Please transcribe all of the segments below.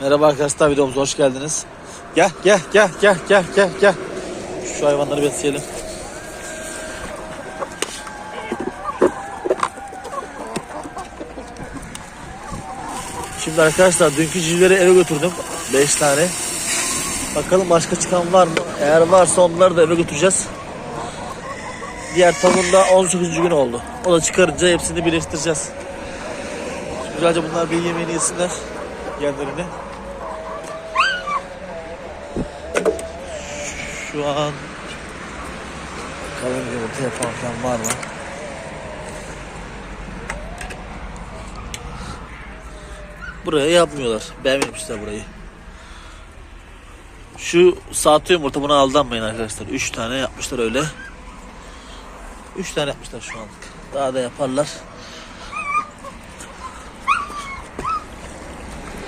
Merhaba arkadaşlar videomuza hoş geldiniz. Gel gel gel gel gel gel gel. Şu hayvanları besleyelim. Şimdi arkadaşlar dünkü civleri eve götürdüm. 5 tane. Bakalım başka çıkan var mı? Eğer varsa onları da eve götüreceğiz. Diğer tavuğun da 18. gün oldu. O da çıkarınca hepsini birleştireceğiz. Güzelce bunlar bir yemeğini yesinler. Yerlerini. Şu an bakalım yumurta yapan falan var mı? Buraya yapmıyorlar. Beğenmemişler burayı. Şu saat yumurta buna aldanmayın arkadaşlar. 3 tane yapmışlar öyle. 3 tane yapmışlar şu anlık. Daha da yaparlar.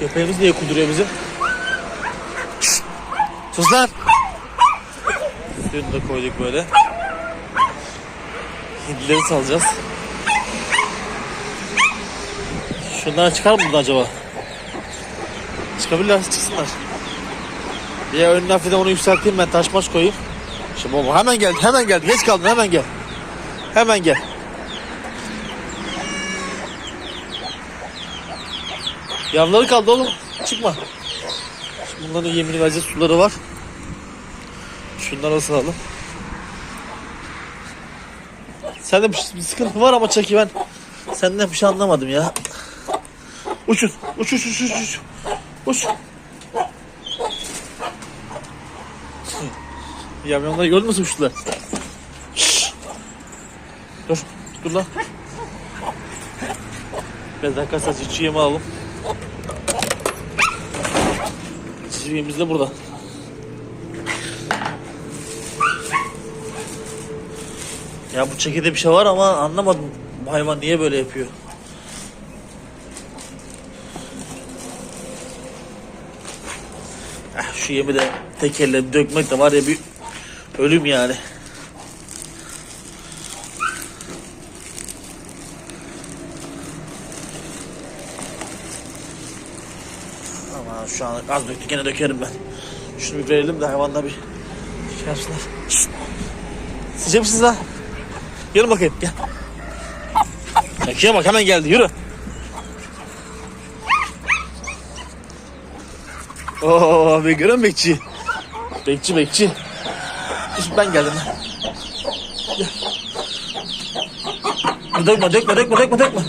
Köpeğimiz niye kuduruyor bizi? Şşt! Sus lan! Suyunu da koyduk böyle. Hindileri salacağız. Şunlar çıkar mı acaba? Çıkabilirler, çıksınlar. Ya önüne hafiften onu yükselteyim ben taş maş koyayım. Şimdi baba hemen geldi, hemen geldi. Geç kaldın, hemen gel. Hemen gel. Yavruları kaldı oğlum. Çıkma. Şimdi bunların yemini vereceğiz suları var. Şunları asalım. Sende bir, sıkıntı var ama çeki ben senden bir şey anlamadım ya. Uçun. Uç uç uç uç uç. Uç. Yamyamları gördün mü uçtular? Dur. Dur lan. Biraz dakika sadece çiğ alalım. Çiğimiz de burada. Ya bu çekide bir şey var ama anlamadım. Bu hayvan niye böyle yapıyor? Ah, şu yemi de tek dökmek de var ya bir ölüm yani. Ama şu an az döktük gene dökerim ben. Şunu bir verelim de hayvanla bir şey yapsınlar. Sıcak mısınız lan? Gelin bakayım gel. Bekçiye bak hemen geldi yürü. Oo bir görün bekçi. Bekçi bekçi. Şimdi ben geldim. Gel. Dökme dökme dökme dökme dökme.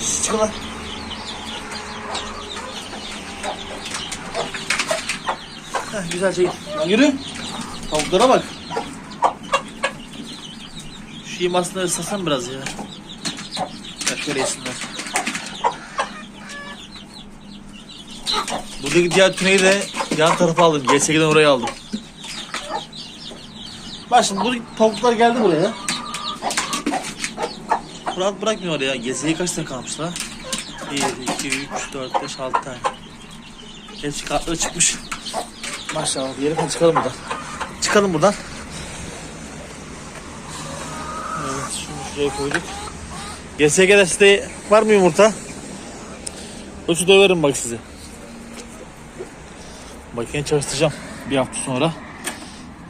Şşş, Çıkın lan. Güzelce git. Yürü. Tavuklara bak. Şu yemasını ıslasan biraz ya. Şöyle yesinler. Buradaki diğer tüneyi de yan tarafa aldım. GSG'den oraya aldım. Bak şimdi bu tavuklar geldi buraya. Rahat bırakmıyor ya. GSG kaç tane kalmış la? 1, 2, 3, 4, 5, 6 tane. Hepsi kartları çıkmış. Maşallah diyelim hadi çıkalım buradan. Çıkalım buradan. Evet şunu şuraya koyduk. GSG'de size var mı yumurta? Ölçü döverim bak size. Makine çalıştıracağım bir hafta sonra.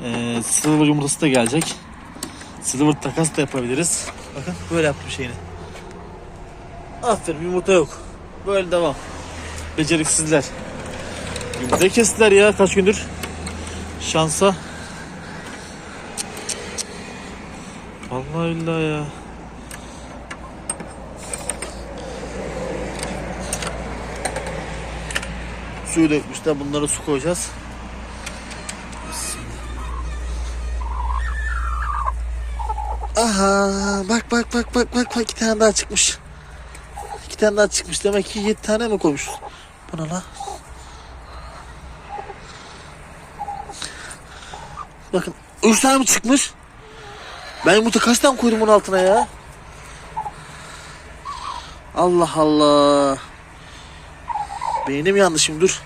Ee, silver yumurtası da gelecek. Silver takas da yapabiliriz. Bakın böyle yaptım şeyini. Aferin yumurta yok. Böyle devam. Beceriksizler. Yumurtayı kestiler ya kaç gündür. Şansa. Vallahi billahi ya. Suyu dökmüşler. Bunlara su koyacağız. Aha bak bak bak bak bak bak iki tane daha çıkmış. İki tane daha çıkmış. Demek ki yedi tane mi koymuş? Bana la. Bakın üç tane mi çıkmış? Ben yumurta kaç tane koydum bunun altına ya? Allah Allah. Beynim yandı şimdi dur.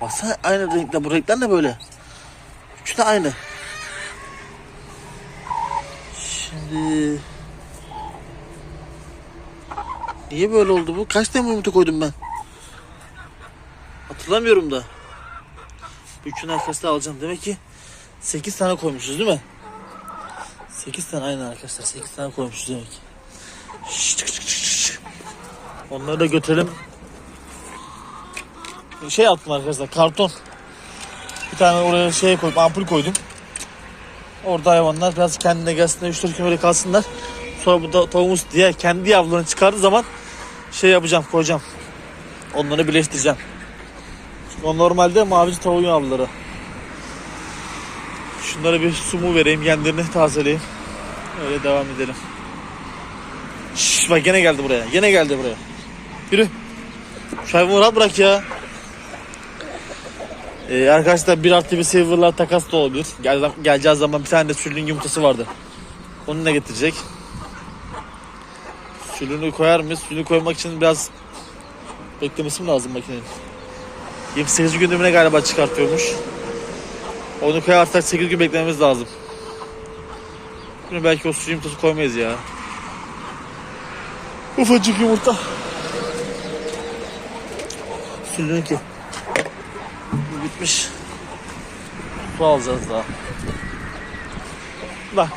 Baksana aynı renkte bu renkler ne böyle? Üçü de aynı. Şimdi... Niye böyle oldu bu? Kaç tane yumurta koydum ben? Hatırlamıyorum da. Bu üçün arkasında alacağım. Demek ki 8 tane koymuşuz değil mi? 8 tane aynı arkadaşlar. 8 tane koymuşuz demek ki. Çık, çık, çık. Onları da götürelim. Şey attım arkadaşlar karton. Bir tane oraya şey koydum ampul koydum. Orada hayvanlar biraz kendine gelsinler 3-4 gün kalsınlar. Sonra bu da tavuğumuz diye kendi yavrularını çıkardığı zaman şey yapacağım koyacağım. Onları birleştireceğim. O normalde mavici tavuğun yavruları. Şunlara bir su mu vereyim kendilerini tazeleyeyim. Öyle devam edelim. Şşş bak gene geldi buraya. Gene geldi buraya. Yürü. Şu hayvanı rahat bırak ya. Ee, arkadaşlar bir artı bir silver'lar takas da olabilir. Gel, geleceğiz zaman bir tane de sürülün yumurtası vardı. Onu ne getirecek? Sülünü koyar mıyız? Sülünü koymak için biraz beklemesi mi lazım makinenin? 28 gün dönemine galiba çıkartıyormuş. Onu koyarsak 8 gün beklememiz lazım. Bunu belki o sülü yumurtası koymayız ya. Ufacık yumurta. Sülünü ki. Bu bitmiş. Su alacağız daha. Bak.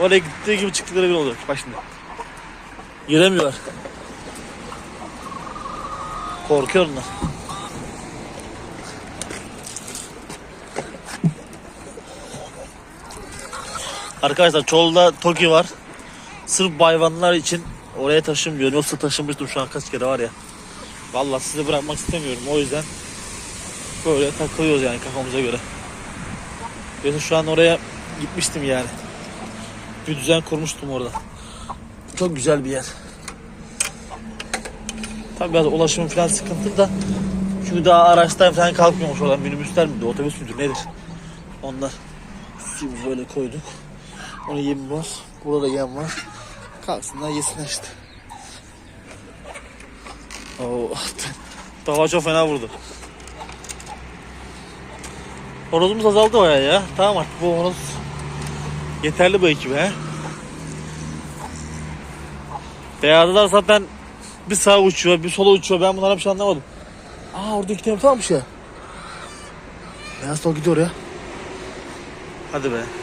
Oraya gittiği gibi çıktıkları bir olacak. Bak şimdi. Giremiyor. Korkuyor Arkadaşlar Çol'da Toki var. Sırf hayvanlar için oraya taşınmıyor. Yoksa taşınmıştım şu an kaç kere var ya. Vallahi sizi bırakmak istemiyorum. O yüzden böyle takılıyoruz yani kafamıza göre. Yoksa şu an oraya gitmiştim yani. Bir düzen kurmuştum orada. Çok güzel bir yer. Tabii biraz ulaşım falan sıkıntı da. Çünkü daha araçlar falan kalkmıyormuş oradan. Minibüsler miydi, otobüs müdür nedir? Onlar. Suyu böyle koyduk. Onu yem var. Burada yem var. Kalksınlar yesinler işte. Oo, Dava çok fena vurdu. Horozumuz azaldı baya ya. Tamam artık bu horoz yeterli bu ekibe. Beyazlar zaten bir sağa uçuyor, bir sola uçuyor. Ben bunları bir şey anlamadım. Aa orada iki tane tamam ya. Beyaz sol gidiyor ya. Hadi be.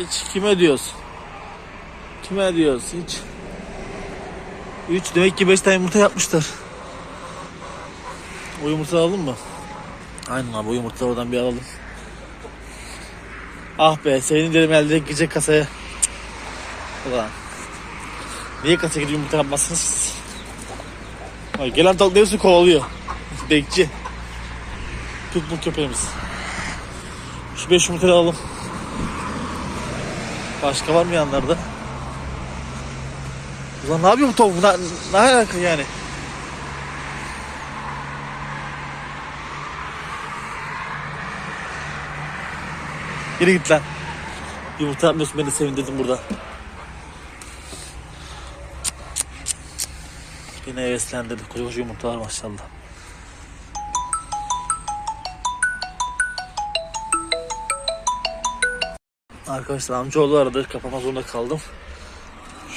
Hiç kime diyoruz? Kime diyoruz hiç? 3 demek ki 5 tane yumurta yapmışlar. O yumurta alalım mı? Aynen abi o yumurta oradan bir alalım. Ah be senin dedim elde gidecek kasaya. Cık. Ulan. Niye kasaya gidip yumurta yapmazsınız? Ay, gelen tavuk hepsini kovalıyor. Bekçi. Pitbull köpeğimiz. Şu 5 yumurtayı alalım. Başka var mı yanlarda? Ulan ne yapıyor bu tavuk? Ne, ne alaka yani? Yürü git lan. Yumurta yapmıyorsun beni sevindirdin burada. Yine heveslendirdi. Koca koca yumurtalar maşallah. Arkadaşlar amcaoğlu aradı. Kapama zorunda kaldım.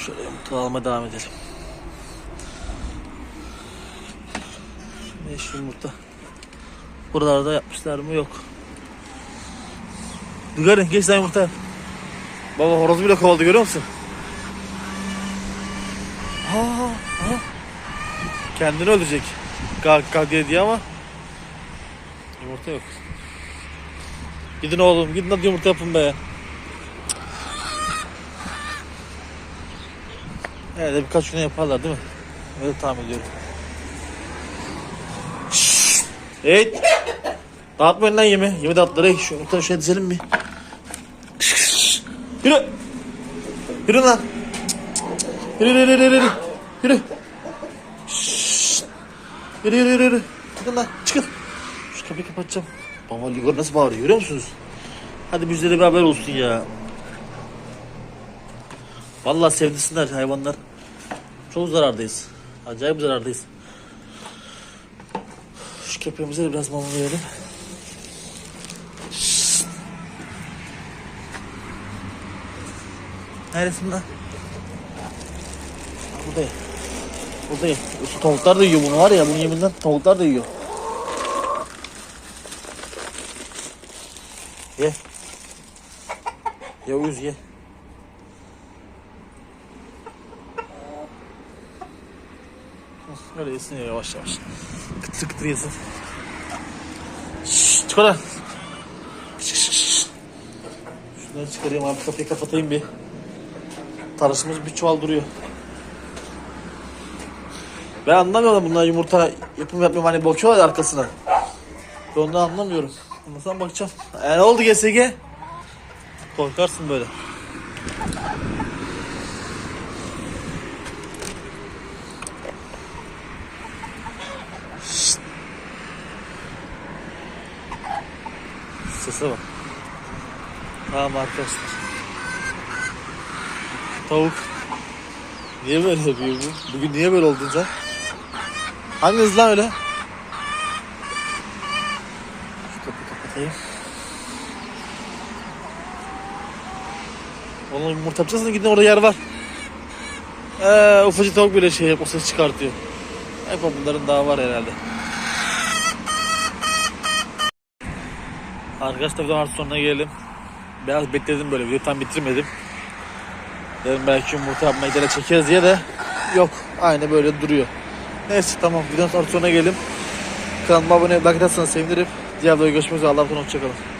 Şöyle yumurta almaya devam edelim. 5 yumurta. Buralarda yapmışlar mı? Yok. Dugarın geç sen yumurta. Baba horoz bile kovaladı görüyor musun? Aa, aa. Kendini öldürecek. Kalk kalk diye diye ama yumurta yok. Gidin oğlum gidin hadi yumurta yapın be. Evet birkaç güne yaparlar değil mi? Öyle tahmin ediyorum. Evet. Dağıtmayın lan yemi. Yemi dağıtları. Şu yumurtayı şöyle dizelim mi? Yürü. Yürü lan. Yürü yürü yürü yürü. Yürü. Yürü yürü yürü yürü. Çıkın lan çıkın. Şu kapıyı kapatacağım. Baba Ligor nasıl bağırıyor görüyor musunuz? Hadi bizlere bir haber olsun ya. Vallahi sevdirsinler hayvanlar. Çok zarardayız. Acayip zarardayız. Şu köpeğimize de biraz mama verelim. Şşt. Neredesin lan? Buradayım. Buradayım. Şu tavuklar da yiyor bunu var ya bunun yeminden tavuklar da yiyor. Ye. Ye uyuz ye. Öyle yesin ya yavaş yavaş. Kıtır kıtır yesin. Şşş çık oradan. Şunları çıkarayım abi kapıyı kapatayım bir. Tarlasımız bir çuval duruyor. Ben anlamıyorum bunlar yumurta yapım yapmıyorum hani bakıyorlar arkasına. Ben onu anlamıyorum. Anlasam bakacağım. E ne oldu GSG? Korkarsın böyle. Sese bak. Tamam arkadaşlar. Tavuk. Niye böyle yapıyor bu? Bugün niye böyle oldun sen? Hanginiz lan öyle? Şu kapıyı kapatayım. Oğlum yumurta yapacaksın gidin orada yer var. Ee, ufacık tavuk bile şey yap, o ses çıkartıyor. Hep bunların daha var herhalde. Arkadaşlar videonun artık sonuna gelelim. Biraz bekledim böyle videoyu tam bitirmedim. Dedim belki yumurta yapmaya gene çekeriz diye de yok. Aynı böyle duruyor. Neyse tamam videonun artık sonuna gelelim. Kanalıma abone olmayı like atarsanız sevinirim. Diğer videoda görüşmek üzere. Allah'a emanet olun. Hoşçakalın.